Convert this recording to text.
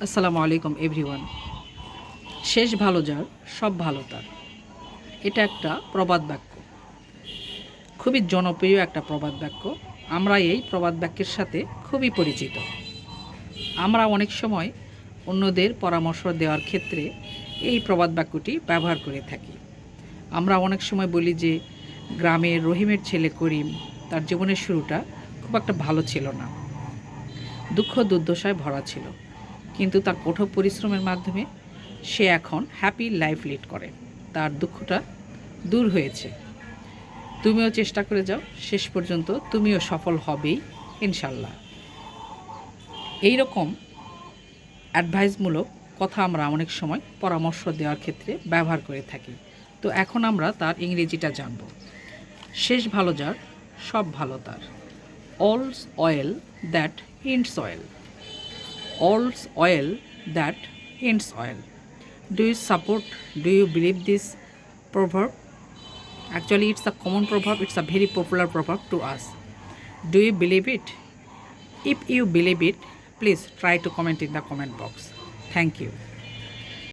আসসালামু আলাইকুম এভরিওয়ান শেষ ভালো যার, সব ভালো তার। এটা একটা প্রবাদ বাক্য। খুবই জনপ্রিয় একটা প্রবাদ বাক্য। আমরা এই প্রবাদ বাক্যের সাথে খুবই পরিচিত। আমরা অনেক সময় অন্যদের পরামর্শ দেওয়ার ক্ষেত্রে এই প্রবাদ বাক্যটি ব্যবহার করে থাকি। আমরা অনেক সময় বলি যে, গ্রামের রহিমের ছেলে করিম, তার জীবনের শুরুটা খুব একটা ভালো ছিল না। দুঃখ দুর্দশায় ভরা ছিল। কিন্তু তার কঠোর পরিশ্রমের মাধ্যমে সে এখন হ্যাপি লাইফ লিড করে। তার দুঃখটা দূর হয়েছে। তুমিও চেষ্টা করে যাও, শেষ পর্যন্ত তুমিও সফল হবেই ইনশাল্লাহ এই রকম অ্যাডভাইসমূলক কথা আমরা অনেক সময় পরামর্শ দেওয়ার ক্ষেত্রে ব্যবহার করে থাকি। তো এখন আমরা তার ইংরেজিটা জানব। শেষ ভালো যার, সব ভালো তার। All's oil that ends oil all's oil that ends oil. Do you support, do you believe this proverb? Actually, it's a common proverb, it's a very popular proverb to us. Do you believe it? If you believe it, please try to comment in the comment box. Thank you.